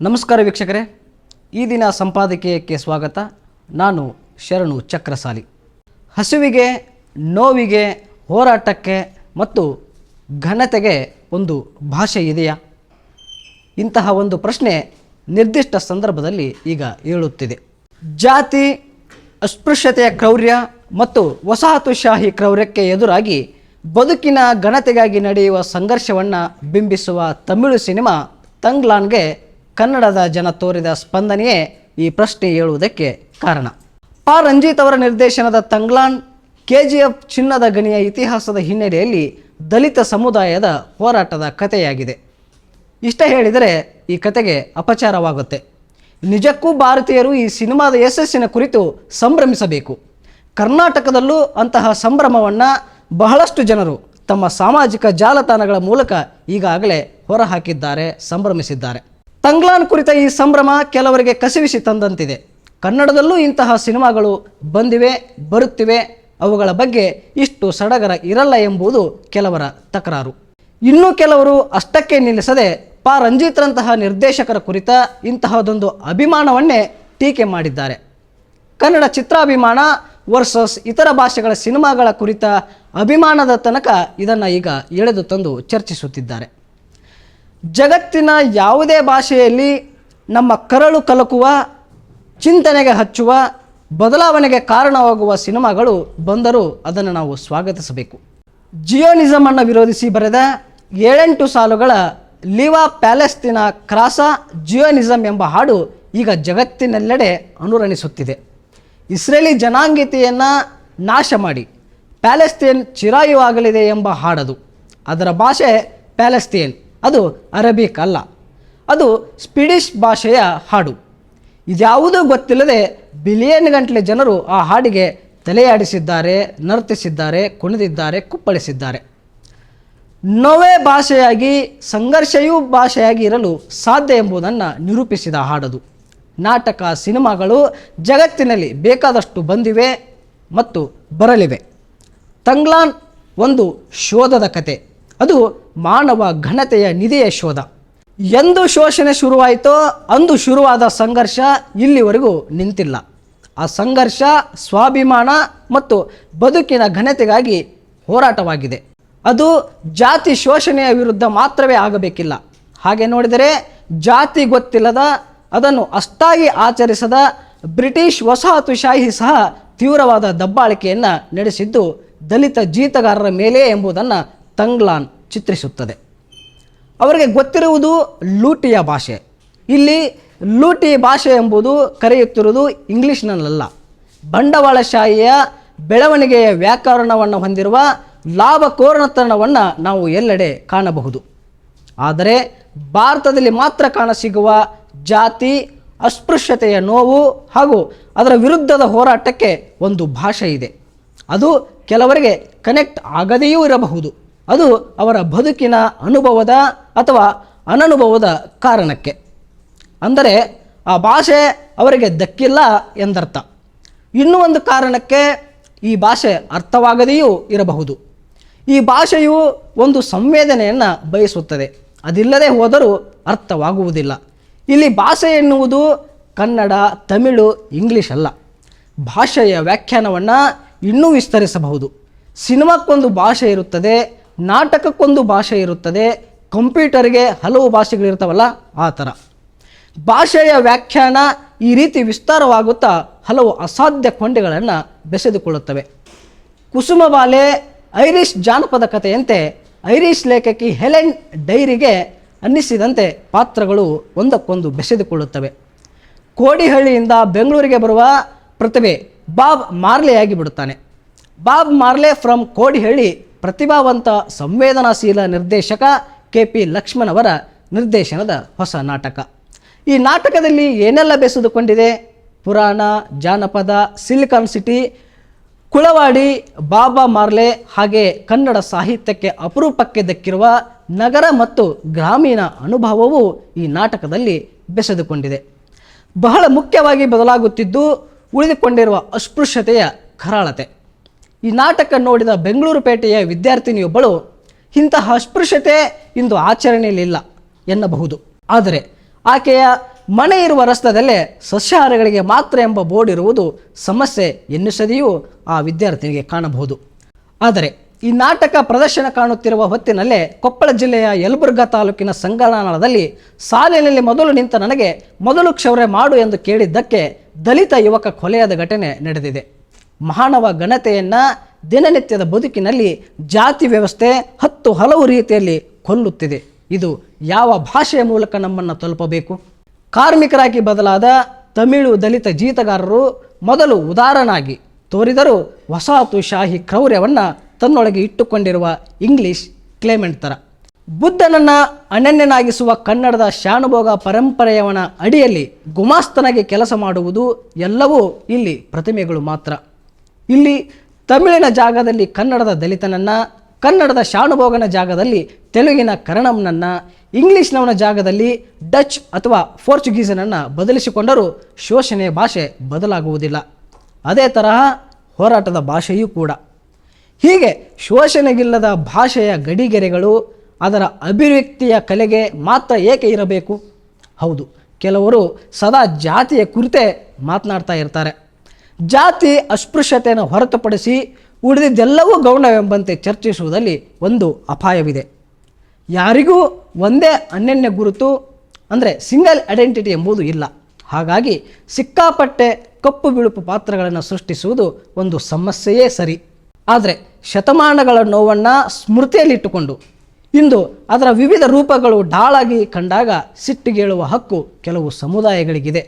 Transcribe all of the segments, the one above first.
ನಮಸ್ಕಾರ ವೀಕ್ಷಕರೇ. ಈ ದಿನ ಸಂಪಾದಕೀಯಕ್ಕೆ ಸ್ವಾಗತ. ನಾನು ಶರಣು ಚಕ್ರಸಾಲಿ. ಹಸುವಿಗೆ, ನೋವಿಗೆ, ಹೋರಾಟಕ್ಕೆ ಮತ್ತು ಘನತೆಗೆ ಒಂದು ಭಾಷೆ ಇದೆಯಾ? ಇಂತಹ ಒಂದು ಪ್ರಶ್ನೆ ನಿರ್ದಿಷ್ಟ ಸಂದರ್ಭದಲ್ಲಿ ಈಗ ಏಳುತ್ತಿದೆ. ಜಾತಿ, ಅಸ್ಪೃಶ್ಯತೆಯ ಕ್ರೌರ್ಯ ಮತ್ತು ವಸಾಹತುಶಾಹಿ ಕ್ರೌರ್ಯಕ್ಕೆ ಎದುರಾಗಿ ಬದುಕಿನ ಘನತೆಗಾಗಿ ನಡೆಯುವ ಸಂಘರ್ಷವನ್ನು ಬಿಂಬಿಸುವ ತಮಿಳು ಸಿನಿಮಾ ತಂಗ್ಲಾನ್ಗೆ ಕನ್ನಡದ ಜನ ತೋರಿದ ಸ್ಪಂದನೆಯೇ ಈ ಪ್ರಶ್ನೆ ಹೇಳುವುದಕ್ಕೆ ಕಾರಣ. ಪಾ. ರಂಜಿತ್ ಅವರ ನಿರ್ದೇಶನದ ತಂಗ್ಲಾನ್, ಕೆಜಿಎಫ್ ಚಿನ್ನದ ಗಣಿಯ ಇತಿಹಾಸದ ಹಿನ್ನೆಲೆಯಲ್ಲಿ ದಲಿತ ಸಮುದಾಯದ ಹೋರಾಟದ ಕಥೆಯಾಗಿದೆ. ಇಷ್ಟ ಹೇಳಿದರೆ ಈ ಕತೆಗೆ ಅಪಚಾರವಾಗುತ್ತೆ. ನಿಜಕ್ಕೂ ಭಾರತೀಯರು ಈ ಸಿನಿಮಾದ ಯಶಸ್ಸಿನ ಕುರಿತು ಸಂಭ್ರಮಿಸಬೇಕು. ಕರ್ನಾಟಕದಲ್ಲೂ ಅಂತಹ ಸಂಭ್ರಮವನ್ನು ಬಹಳಷ್ಟು ಜನರು ತಮ್ಮ ಸಾಮಾಜಿಕ ಜಾಲತಾಣಗಳ ಮೂಲಕ ಈಗಾಗಲೇ ಹೊರಹಾಕಿದ್ದಾರೆ, ಸಂಭ್ರಮಿಸಿದ್ದಾರೆ. ತಂಗ್ಲಾನ್ ಕುರಿತ ಈ ಸಂಭ್ರಮ ಕೆಲವರಿಗೆ ಕಸಿವಿಸಿ ತಂದಂತಿದೆ. ಕನ್ನಡದಲ್ಲೂ ಇಂತಹ ಸಿನಿಮಾಗಳು ಬಂದಿವೆ, ಬರುತ್ತಿವೆ. ಅವುಗಳ ಬಗ್ಗೆ ಇಷ್ಟು ಸಡಗರ ಇರಲ್ಲ ಎಂಬುದು ಕೆಲವರ ತಕರಾರು. ಇನ್ನೂ ಕೆಲವರು ಅಷ್ಟಕ್ಕೆ ನಿಲ್ಲಿಸದೆ ಪಾ. ರಂಜಿತ್ರಂತಹ ನಿರ್ದೇಶಕರ ಕುರಿತ ಇಂತಹದೊಂದು ಅಭಿಮಾನವನ್ನೇ ಟೀಕೆ ಮಾಡಿದ್ದಾರೆ. ಕನ್ನಡ ಚಿತ್ರಾಭಿಮಾನ ವರ್ಸಸ್ ಇತರ ಭಾಷೆಗಳ ಸಿನಿಮಾಗಳ ಕುರಿತ ಅಭಿಮಾನದ ತನಕ ಇದನ್ನು ಈಗ ಎಳೆದು ತಂದು ಚರ್ಚಿಸುತ್ತಿದ್ದಾರೆ. ಜಗತ್ತಿನ ಯಾವುದೇ ಭಾಷೆಯಲ್ಲಿ ನಮ್ಮ ಕರಳು ಕಲಕುವ, ಚಿಂತನೆಗೆ ಹಚ್ಚುವ, ಬದಲಾವಣೆಗೆ ಕಾರಣವಾಗುವ ಸಿನಿಮಾಗಳು ಬಂದರೂ ಅದನ್ನು ನಾವು ಸ್ವಾಗತಿಸಬೇಕು. ಜಿಯೋನಿಸಮ್ ಅನ್ನು ವಿರೋಧಿಸಿ ಬರೆದ ಏಳೆಂಟು ಸಾಲುಗಳ ಲಿವಾ ಪ್ಯಾಲೆಸ್ತಿನ ಕ್ರಾಸ ಜಿಯೋನಿಸಮ್ ಎಂಬ ಹಾಡು ಈಗ ಜಗತ್ತಿನೆಲ್ಲೆಡೆ ಅನುರಣಿಸುತ್ತಿದೆ ಇಸ್ರೇಲಿ ಜನಾಂಗೀಯತೆಯನ್ನು ನಾಶ ಮಾಡಿ, ಪ್ಯಾಲೆಸ್ತೀನ್ ಚಿರಾಯುವಾಗಲಿದೆ ಎಂಬ ಹಾಡದು. ಅದರ ಭಾಷೆ ಪ್ಯಾಲೆಸ್ತೀನ್. ಅದು ಅರಬಿಕ್ ಅಲ್ಲ. ಅದು ಸ್ಪಿಡಿಷ್ ಭಾಷೆಯ ಹಾಡು. ಇದ್ಯಾವುದೂ ಗೊತ್ತಿಲ್ಲದೆ ಬಿಲಿಯನ್ ಗಂಟಲೆ ಜನರು ಆ ಹಾಡಿಗೆ ತಲೆಯಾಡಿಸಿದ್ದಾರೆ, ನರ್ತಿಸಿದ್ದಾರೆ, ಕುಣಿದಿದ್ದಾರೆ, ಕುಪ್ಪಳಿಸಿದ್ದಾರೆ. ನೋವೇ ಭಾಷೆಯಾಗಿ ಸಂಘರ್ಷೆಯೂ ಭಾಷೆಯಾಗಿ ಇರಲು ಸಾಧ್ಯ ಎಂಬುದನ್ನು ನಿರೂಪಿಸಿದ ಹಾಡದು. ನಾಟಕ ಸಿನಿಮಾಗಳು ಜಗತ್ತಿನಲ್ಲಿ ಬೇಕಾದಷ್ಟು ಬಂದಿವೆ ಮತ್ತು ಬರಲಿವೆ. ತಂಗ್ಲಾನ್ ಒಂದು ಶೋಧದ ಕತೆ. ಅದು ಮಾನವ ಘನತೆಯ ನಿಧಿಯ ಶೋಧ. ಎಂದು ಶೋಷಣೆ ಶುರುವಾಯಿತೋ ಅಂದು ಶುರುವಾದ ಸಂಘರ್ಷ ಇಲ್ಲಿವರೆಗೂ ನಿಂತಿಲ್ಲ. ಆ ಸಂಘರ್ಷ ಸ್ವಾಭಿಮಾನ ಮತ್ತು ಬದುಕಿನ ಘನತೆಗಾಗಿ ಹೋರಾಟವಾಗಿದೆ. ಅದು ಜಾತಿ ಶೋಷಣೆಯ ವಿರುದ್ಧ ಮಾತ್ರವೇ ಆಗಬೇಕಿಲ್ಲ. ಹಾಗೆ ನೋಡಿದರೆ ಜಾತಿ ಗೊತ್ತಿಲ್ಲದ, ಅದನ್ನು ಅಷ್ಟಾಗಿ ಆಚರಿಸದ ಬ್ರಿಟಿಷ್ ವಸಾಹತುಶಾಹಿ ಸಹ ತೀವ್ರವಾದ ದಬ್ಬಾಳಿಕೆಯನ್ನು ನಡೆಸಿದ್ದು ದಲಿತ ಜೀತಗಾರರ ಮೇಲೆ ಎಂಬುದನ್ನು ತಂಗ್ಲಾನ್ ಚಿತ್ರಿಸುತ್ತದೆ. ಅವರಿಗೆ ಗೊತ್ತಿರುವುದು ಲೂಟಿಯ ಭಾಷೆ. ಇಲ್ಲಿ ಲೂಟಿ ಭಾಷೆ ಎಂಬುದು ಕರೆಯುತ್ತಿರುವುದು ಇಂಗ್ಲೀಷ್ನಲ್ಲ ಬಂಡವಾಳಶಾಹಿಯ ಬೆಳವಣಿಗೆಯ ವ್ಯಾಕರಣವನ್ನು ಹೊಂದಿರುವ ಲಾಭಕೋರಣತನವನ್ನು ನಾವು ಎಲ್ಲೆಡೆ ಕಾಣಬಹುದು. ಆದರೆ ಭಾರತದಲ್ಲಿ ಮಾತ್ರ ಕಾಣಸಿಗುವ ಜಾತಿ, ಅಸ್ಪೃಶ್ಯತೆಯ ನೋವು ಹಾಗೂ ಅದರ ವಿರುದ್ಧದ ಹೋರಾಟಕ್ಕೆ ಒಂದು ಭಾಷೆ ಇದೆ. ಅದು ಕೆಲವರಿಗೆ ಕನೆಕ್ಟ್ ಆಗದೆಯೂ ಇರಬಹುದು. ಅದು ಅವರ ಬದುಕಿನ ಅನುಭವದ ಅಥವಾ ಅನನುಭವದ ಕಾರಣಕ್ಕೆ. ಅಂದರೆ ಆ ಭಾಷೆ ಅವರಿಗೆ ದಕ್ಕಿಲ್ಲ ಎಂದರ್ಥ. ಇನ್ನೂ ಒಂದು ಕಾರಣಕ್ಕೆ ಈ ಭಾಷೆ ಅರ್ಥವಾಗದೆಯೂ ಇರಬಹುದು. ಈ ಭಾಷೆಯು ಒಂದು ಸಂವೇದನೆಯನ್ನು ಬಯಸುತ್ತದೆ. ಅದಿಲ್ಲದೆ ಹೋದರೂ ಅರ್ಥವಾಗುವುದಿಲ್ಲ. ಇಲ್ಲಿ ಭಾಷೆ ಎನ್ನುವುದು ಕನ್ನಡ, ತಮಿಳು, ಇಂಗ್ಲಿಷ್ ಅಲ್ಲ. ಭಾಷೆಯ ವ್ಯಾಖ್ಯಾನವನ್ನು ಇನ್ನೂ ವಿಸ್ತರಿಸಬಹುದು. ಸಿನಿಮಾಕ್ಕೊಂದು ಭಾಷೆ ಇರುತ್ತದೆ ನಾಟಕಕ್ಕೊಂದು ಭಾಷೆ ಇರುತ್ತದೆ. ಕಂಪ್ಯೂಟರ್ಗೆ ಹಲವು ಭಾಷೆಗಳಿರ್ತಾವಲ್ಲ ಆ ಥರ. ಭಾಷೆಯ ವ್ಯಾಖ್ಯಾನ ಈ ರೀತಿ ವಿಸ್ತಾರವಾಗುತ್ತಾ ಹಲವು ಅಸಾಧ್ಯ ಕೊಂಡಿಗಳನ್ನು ಬೆಸೆದುಕೊಳ್ಳುತ್ತವೆ. ಕುಸುಮಬಾಲೆ ಐರಿಷ್ ಜಾನಪದ ಕಥೆಯಂತೆ ಐರಿಷ್ ಲೇಖಕಿ ಹೆಲೆನ್ ಡೈರಿಗೆ ಅನ್ನಿಸಿದಂತೆ ಪಾತ್ರಗಳು ಒಂದಕ್ಕೊಂದು ಬೆಸೆದುಕೊಳ್ಳುತ್ತವೆ. ಕೋಡಿಹಳ್ಳಿಯಿಂದ ಬೆಂಗಳೂರಿಗೆ ಬರುವ ಪ್ರತಿಭೆ ಬಾಬ್ ಮಾರ್ಲೆಯಾಗಿ ಬಿಡುತ್ತಾನೆ. ಬಾಬ್ ಮಾರ್ಲೆ ಫ್ರಮ್ ಕೋಡಿಹಳ್ಳಿ ಪ್ರತಿಭಾವಂತ ಸಂವೇದನಾಶೀಲ ನಿರ್ದೇಶಕ ಕೆ ಪಿ ಲಕ್ಷ್ಮಣ್ ನಿರ್ದೇಶನದ ಹೊಸ ನಾಟಕ. ಈ ನಾಟಕದಲ್ಲಿ ಏನೆಲ್ಲ ಬೆಸೆದುಕೊಂಡಿದೆ? ಪುರಾಣ, ಜಾನಪದ, ಸಿಲಿಕಾನ್ ಸಿಟಿ, ಕುಳವಾಡಿ, ಬಾಬಾ ಮಾರ್ಲೆ ಹಾಗೆ ಕನ್ನಡ ಸಾಹಿತ್ಯಕ್ಕೆ ಅಪರೂಪಕ್ಕೆ ದಕ್ಕಿರುವ ನಗರ ಮತ್ತು ಗ್ರಾಮೀಣ ಅನುಭವವು ಈ ನಾಟಕದಲ್ಲಿ ಬೆಸೆದುಕೊಂಡಿದೆ. ಬಹಳ ಮುಖ್ಯವಾಗಿ ಬದಲಾಗುತ್ತಿದ್ದು ಉಳಿದುಕೊಂಡಿರುವ ಅಸ್ಪೃಶ್ಯತೆಯ ಕರಾಳತೆ. ಈ ನಾಟಕ ನೋಡಿದ ಬೆಂಗಳೂರು ಪೇಟೆಯ ವಿದ್ಯಾರ್ಥಿನಿಯೊಬ್ಬಳು, ಇಂತಹ ಅಸ್ಪೃಶ್ಯತೆ ಇಂದು ಆಚರಣೆಯಲ್ಲಿಲ್ಲ ಎನ್ನಬಹುದು. ಆದರೆ ಆಕೆಯ ಮನೆ ಇರುವ ರಸ್ತೆದಲ್ಲೇ ಸಸ್ಯಾಹಾರಿಗಳಿಗೆ ಮಾತ್ರ ಎಂಬ ಬೋರ್ಡ್ ಇರುವುದು ಸಮಸ್ಯೆ ಎನ್ನಿಸದೆಯೂ ಆ ವಿದ್ಯಾರ್ಥಿನಿಗೆ ಕಾಣಬಹುದು. ಆದರೆ ಈ ನಾಟಕ ಪ್ರದರ್ಶನ ಕಾಣುತ್ತಿರುವ ಹೊತ್ತಿನಲ್ಲೇ ಕೊಪ್ಪಳ ಜಿಲ್ಲೆಯ ಯಲಬುರ್ಗಾ ತಾಲೂಕಿನ ಸಂಗನಾಳದಲ್ಲಿ ಸಾಲಿನಲ್ಲಿ ಮೊದಲು ನಿಂತ ನನಗೆ ಮೊದಲು ಕ್ಷೌರ್ಯ ಮಾಡು ಎಂದು ಕೇಳಿದ್ದಕ್ಕೆ ದಲಿತ ಯುವಕ ಕೊಲೆಯಾದ ಘಟನೆ ನಡೆದಿದೆ. ಮಾನವ ಘನತೆಯನ್ನು ದಿನನಿತ್ಯದ ಬದುಕಿನಲ್ಲಿ ಜಾತಿ ವ್ಯವಸ್ಥೆ ಹತ್ತು ಹಲವು ರೀತಿಯಲ್ಲಿ ಕೊಲ್ಲುತ್ತಿದೆ. ಇದು ಯಾವ ಭಾಷೆಯ ಮೂಲಕ ನಮ್ಮನ್ನು ತಲುಪಬೇಕು? ಕಾರ್ಮಿಕರಾಗಿ ಬದಲಾದ ತಮಿಳು ದಲಿತ ಜೀತಗಾರರು ಮೊದಲು ಉದಾರನಾಗಿ ತೋರಿದರೂ ವಸಾಹತುಶಾಹಿ ಕ್ರೌರ್ಯವನ್ನು ತನ್ನೊಳಗೆ ಇಟ್ಟುಕೊಂಡಿರುವ ಇಂಗ್ಲಿಷ್ ಕ್ಲೇಮೆಂಟ್ ಥರ ಬುದ್ಧನನ್ನು ಅನನ್ಯನಾಗಿಸುವ ಕನ್ನಡದ ಶಾನುಭೋಗ ಪರಂಪರೆಯವನ ಅಡಿಯಲ್ಲಿ ಗುಮಾಸ್ತನಾಗಿ ಕೆಲಸ ಮಾಡುವುದು ಎಲ್ಲವೂ ಇಲ್ಲಿ ಪ್ರತಿಮೆಗಳು ಮಾತ್ರ. ಇಲ್ಲಿ ತಮಿಳಿನ ಜಾಗದಲ್ಲಿ ಕನ್ನಡದ ದಲಿತನನ್ನು, ಕನ್ನಡದ ಶಾನುಭೋಗನ ಜಾಗದಲ್ಲಿ ತೆಲುಗಿನ ಕರಣಂನನ್ನು, ಇಂಗ್ಲಿಷ್ನವನ ಜಾಗದಲ್ಲಿ ಡಚ್ ಅಥವಾ ಪೋರ್ಚುಗೀಸನನ್ನು ಬದಲಿಸಿಕೊಂಡರೂ ಶೋಷಣೆಯ ಭಾಷೆ ಬದಲಾಗುವುದಿಲ್ಲ. ಅದೇ ತರಹ ಹೋರಾಟದ ಭಾಷೆಯೂ ಕೂಡ. ಹೀಗೆ ಶೋಷಣೆಗಿಲ್ಲದ ಭಾಷೆಯ ಗಡಿಗೆರೆಗಳು ಅದರ ಅಭಿವ್ಯಕ್ತಿಯ ಕಲೆಗೆ ಮಾತ್ರ ಏಕೆ ಇರಬೇಕು? ಹೌದು, ಕೆಲವರು ಸದಾ ಜಾತಿಯ ಕುರಿತೇ ಮಾತನಾಡ್ತಾ ಇರ್ತಾರೆ. ಜಾತಿ ಅಸ್ಪೃಶ್ಯತೆಯನ್ನು ಹೊರತುಪಡಿಸಿ ಉಳಿದಿದ್ದೆಲ್ಲವೂ ಗೌಣವೆಂಬಂತೆ ಚರ್ಚಿಸುವುದರಲ್ಲಿ ಒಂದು ಅಪಾಯವಿದೆ. ಯಾರಿಗೂ ಒಂದೇ ಅನನ್ಯ ಗುರುತು ಅಂದರೆ ಸಿಂಗಲ್ ಐಡೆಂಟಿಟಿ ಎಂಬುದು ಇಲ್ಲ. ಹಾಗಾಗಿ ಸಿಕ್ಕಾಪಟ್ಟೆ ಕಪ್ಪು ಬಿಳುಪು ಪಾತ್ರಗಳನ್ನು ಸೃಷ್ಟಿಸುವುದು ಒಂದು ಸಮಸ್ಯೆಯೇ ಸರಿ. ಆದರೆ ಶತಮಾನಗಳ ನೋವನ್ನು ಸ್ಮೃತಿಯಲ್ಲಿಟ್ಟುಕೊಂಡು, ಇಂದು ಅದರ ವಿವಿಧ ರೂಪಗಳು ಡಾಳಾಗಿ ಕಂಡಾಗ ಸಿಟ್ಟಿಗೇಳುವ ಹಕ್ಕು ಕೆಲವು ಸಮುದಾಯಗಳಿಗಿದೆ.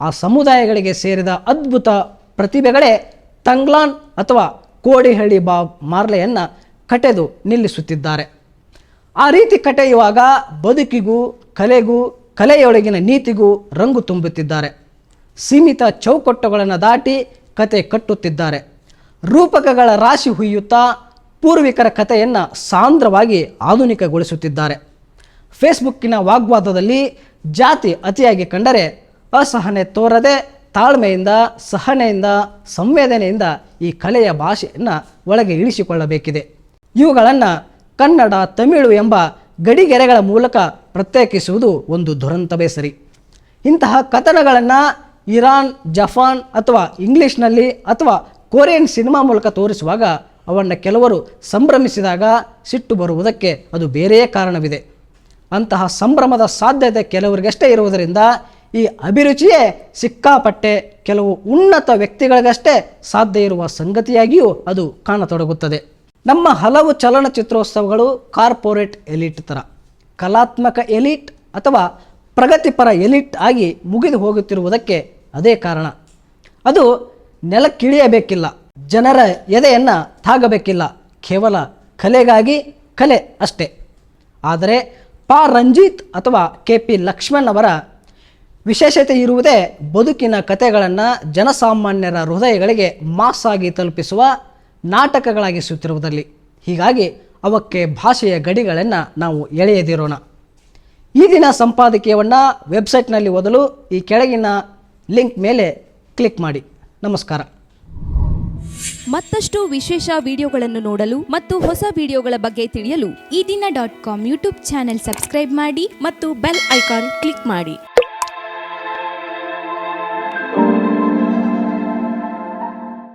ಆ ಸಮುದಾಯಗಳಿಗೆ ಸೇರಿದ ಅದ್ಭುತ ಪ್ರತಿಭೆಗಳೇ ತಂಗ್ಲಾನ್ ಅಥವಾ ಕೋಡಿಹಳ್ಳಿ ಬಾ ಮಾರ್ಲೆಯನ್ನು ಕಟೆದು ನಿಲ್ಲಿಸುತ್ತಿದ್ದಾರೆ. ಆ ರೀತಿ ಕಟೆಯುವಾಗ ಬದುಕಿಗೂ, ಕಲೆಗೂ, ಕಲೆಯೊಳಗಿನ ನೀತಿಗೂ ರಂಗು ತುಂಬುತ್ತಿದ್ದಾರೆ. ಸೀಮಿತ ಚೌಕಟ್ಟುಗಳನ್ನು ದಾಟಿ ಕತೆ ಕಟ್ಟುತ್ತಿದ್ದಾರೆ. ರೂಪಕಗಳ ರಾಶಿ ಹುಯ್ಯುತ್ತಾ ಪೂರ್ವಿಕರ ಕಥೆಯನ್ನು ಸಾಂದ್ರವಾಗಿ ಆಧುನಿಕಗೊಳಿಸುತ್ತಿದ್ದಾರೆ. ಫೇಸ್ಬುಕ್ಕಿನ ವಾಗ್ವಾದದಲ್ಲಿ ಜಾತಿ ಅತಿಯಾಗಿ ಕಂಡರೆ ಅಸಹನೆ ತೋರದೆ ತಾಳ್ಮೆಯಿಂದ, ಸಹನೆಯಿಂದ, ಸಂವೇದನೆಯಿಂದ ಈ ಕಲೆಯ ಭಾಷೆಯನ್ನು ಒಳಗೆ ಇಳಿಸಿಕೊಳ್ಳಬೇಕಿದೆ. ಇವುಗಳನ್ನು ಕನ್ನಡ, ತಮಿಳು ಎಂಬ ಗಡಿಗೆರೆಗಳ ಮೂಲಕ ಪ್ರತ್ಯೇಕಿಸುವುದು ಒಂದು ದುರಂತವೇ ಸರಿ. ಇಂತಹ ಕಥನಗಳನ್ನು ಇರಾನ್, ಜಪಾನ್ ಅಥವಾ ಇಂಗ್ಲೀಷ್ನಲ್ಲಿ ಅಥವಾ ಕೊರಿಯನ್ ಸಿನಿಮಾ ಮೂಲಕ ತೋರಿಸುವಾಗ ಅವನ್ನು ಕೆಲವರು ಸಂಭ್ರಮಿಸಿದಾಗ ಸಿಟ್ಟು ಬರುವುದಕ್ಕೆ ಅದು ಬೇರೆಯೇ ಕಾರಣವಿದೆ. ಅಂತಹ ಸಂಭ್ರಮದ ಸಾಧ್ಯತೆ ಕೆಲವರಿಗಷ್ಟೇ ಇರುವುದರಿಂದ ಈ ಅಭಿರುಚಿಯೇ ಸಿಕ್ಕಾಪಟ್ಟೆ ಕೆಲವು ಉನ್ನತ ವ್ಯಕ್ತಿಗಳಿಗಷ್ಟೇ ಸಾಧ್ಯ ಇರುವ ಸಂಗತಿಯಾಗಿಯೂ ಅದು ಕಾಣತೊಡಗುತ್ತದೆ. ನಮ್ಮ ಹಲವು ಚಲನಚಿತ್ರೋತ್ಸವಗಳು ಕಾರ್ಪೊರೇಟ್ ಎಲಿಟ್ ಥರ ಕಲಾತ್ಮಕ ಎಲಿಟ್ ಅಥವಾ ಪ್ರಗತಿಪರ ಎಲಿಟ್ ಆಗಿ ಮುಗಿದು ಹೋಗುತ್ತಿರುವುದಕ್ಕೆ ಅದೇ ಕಾರಣ. ಅದು ನೆಲಕ್ಕಿಳಿಯಬೇಕಿಲ್ಲ. ಜನರ ಎದೆಯನ್ನು ತಾಗಬೇಕಿಲ್ಲ. ಕೇವಲ ಕಲೆಗಾಗಿ ಕಲೆ ಅಷ್ಟೇ. ಆದರೆ ಪಾ ರಂಜಿತ್ ಅಥವಾ ಕೆ ಪಿ ಲಕ್ಷ್ಮಣ್ ಅವರ ವಿಶೇಷತೆ ಇರುವುದೇ ಬದುಕಿನ ಕಥೆಗಳನ್ನು ಜನಸಾಮಾನ್ಯರ ಹೃದಯಗಳಿಗೆ ಮಾಸ್ಸಾಗಿ ತಲುಪಿಸುವ ನಾಟಕಗಳಾಗಿಸುತ್ತಿರುವುದರಲ್ಲಿ ಹೀಗಾಗಿ ಅವಕ್ಕೆ ಭಾಷೆಯ ಗಡಿಗಳನ್ನು ನಾವು ಎಳೆಯದಿರೋಣ. ಈ ದಿನ ಸಂಪಾದಕೀಯವನ್ನು ವೆಬ್ಸೈಟ್ನಲ್ಲಿ ಓದಲು ಈ ಕೆಳಗಿನ ಲಿಂಕ್ ಮೇಲೆ ಕ್ಲಿಕ್ ಮಾಡಿ. ನಮಸ್ಕಾರ. ಮತ್ತಷ್ಟು ವಿಶೇಷ ವಿಡಿಯೋಗಳನ್ನು ನೋಡಲು ಮತ್ತು ಹೊಸ ವಿಡಿಯೋಗಳ ಬಗ್ಗೆ ತಿಳಿಯಲು ಈ ದಿನ dot com YouTube channel subscribe ಮಾಡಿ ಮತ್ತು ಬೆಲ್ ಐಕಾನ್ ಕ್ಲಿಕ್ ಮಾಡಿ.